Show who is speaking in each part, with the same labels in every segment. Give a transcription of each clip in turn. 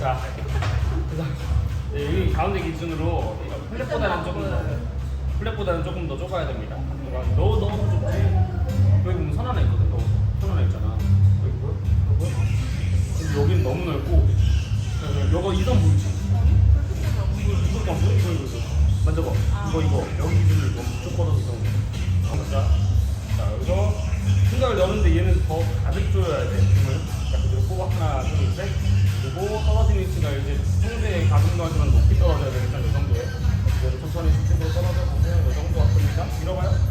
Speaker 1: 자, 여기 네, 가운데 기준으로 플랫보다는 조금 더 플랫보다는 조금 더 좁아야 됩니다. 너무 너무 좁지. 여기 보면 선 하나 있거든. 선 하나 있잖아. 여기는 너무 넓고 여거 이선 보이지? 이거 이거 이거 이거 만져봐. 이거 이거 여기 기준으로 이거 쭉 뻗어서 선. 자, 자 여기서 생각을 넣는데 얘는 더 가득 조여야 돼. 자, 그대로 뽑아 하나 둘 셋. 그리고 하와 위치가 이제 가슴도 하지만 높이 떨어져야 되니까 이 정도에. 그래서 천천히 수직으로 떨어져 보면 이 정도 같으니까 밀어봐요.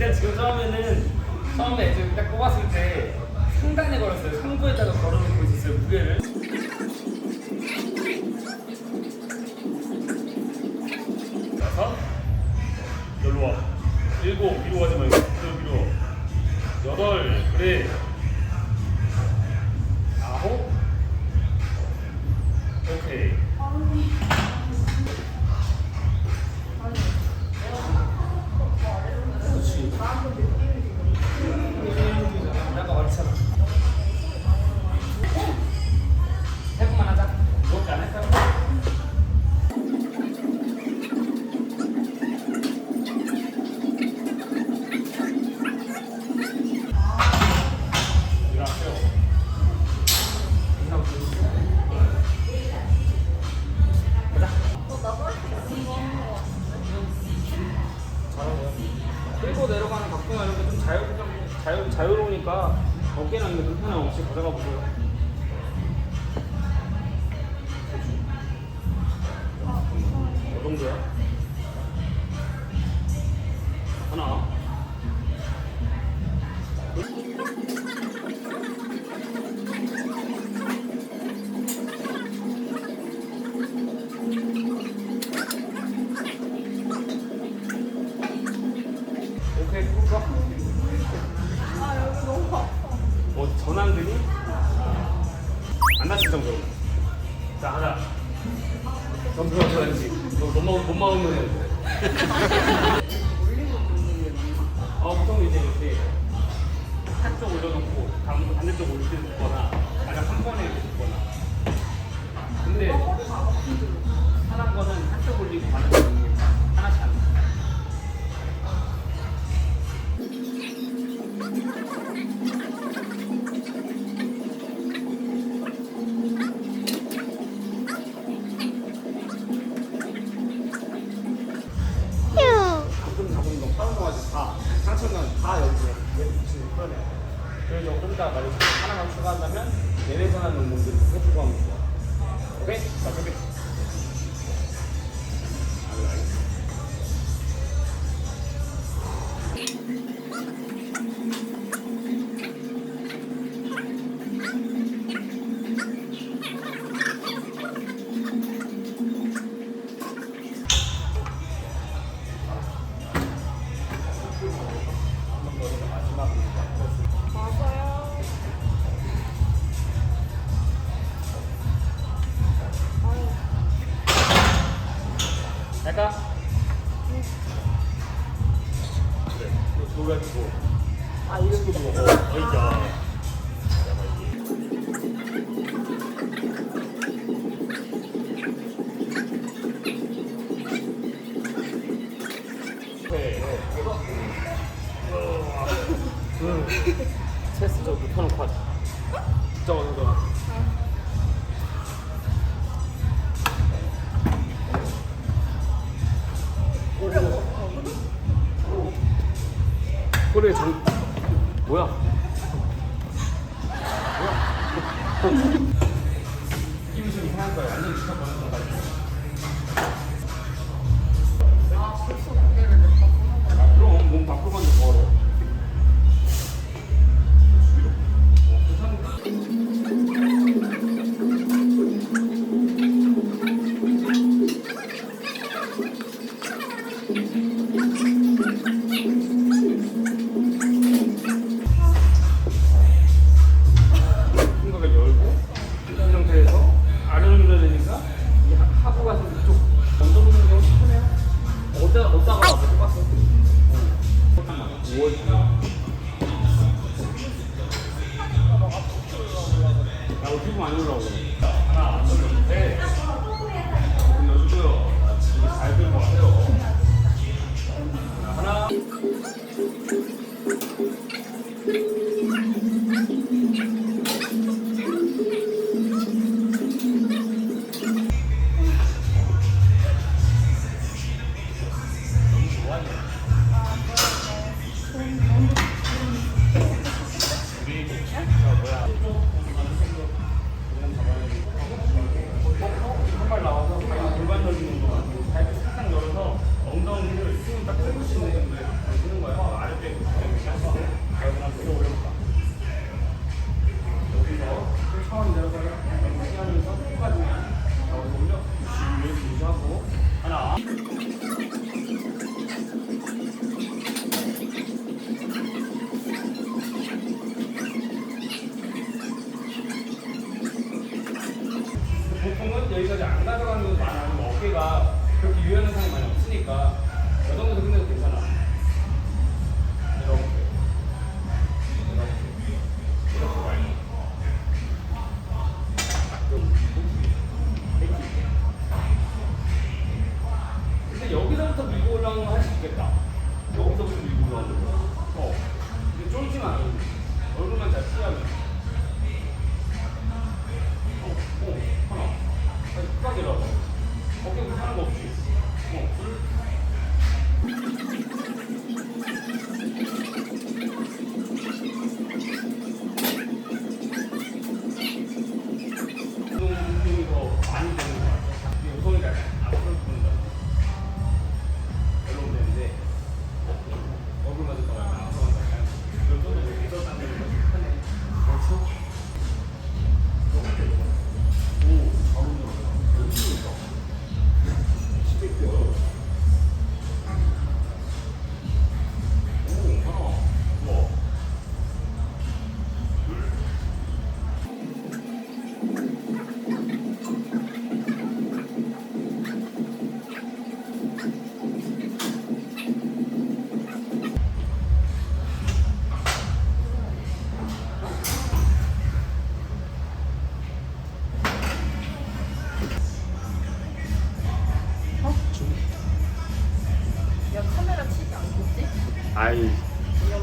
Speaker 1: 일단 지금 처음에는 처음에 이제 딱 뽑았을 때 상단에 걸었어요. 상부에다가 걸어놓고 있었어요. 무게를. 여섯, 여기로 와. 일곱, 위로 가지 말고 위로 위로. 여덟, 그래. 잠시만요. 못 먹, 못 먹으면. 아, 보통 이제 이렇게 한쪽 올려놓고 반- 반대쪽 올릴 거나 만약 한 번에 올거나 근데 하는 거는 한쪽 올리고 반대쪽 올리고 하나씩 하는 거. 갈까? 응. 그래. 이거 줘가지고. 아, 이런 거 먹어. 어이, 체스 저 눕혀놓고 하자. 진짜 어느 정도. 댓글에 정 뭐야? 뭐야? 안 가져가는 것도
Speaker 2: 많아.
Speaker 1: 뭐 어깨가 그렇게 유연한 상이 많이 없으니까 여성분들 근데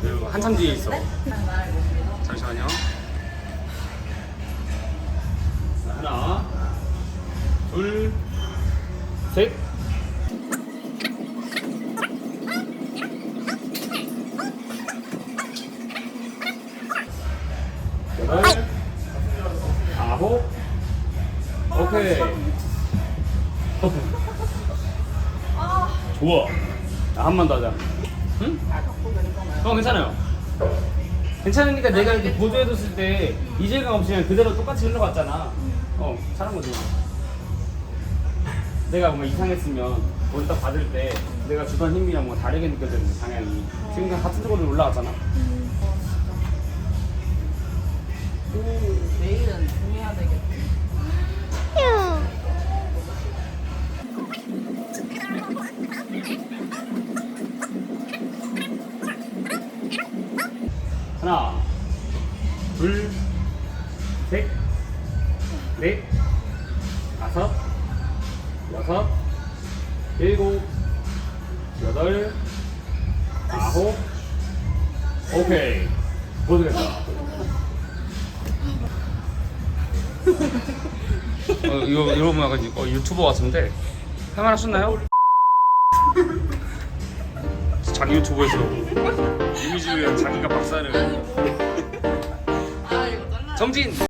Speaker 1: 그리고 한참 뒤에 있어. 잠시만요. 하나, 둘, 셋. 여덟, 아홉, 오케이. 좋아. 한번 더 하자. 응? 어, 괜찮아요. 괜찮으니까 내가 이렇게 보조해줬을 때 이질감 없이 그냥 그대로 똑같이 흘러갔잖아. 어, 잘한 거지. 내가 뭔가 이상했으면 거기 딱 받을 때 내가 주던 힘이랑 뭔가 다르게 느껴지는 방향이 지금 그냥 같은 쪽으로 올라갔잖아. 일곱, 여덟, 아홉, 오케이. 모두 됐다. 어, 이거 이거 뭐 약간 어, 유튜버 같은데 할만 하셨나요? 자기 유튜브에서 이미지를 위한 자기가 박사를
Speaker 2: 아, 이거 잘라.
Speaker 1: 정진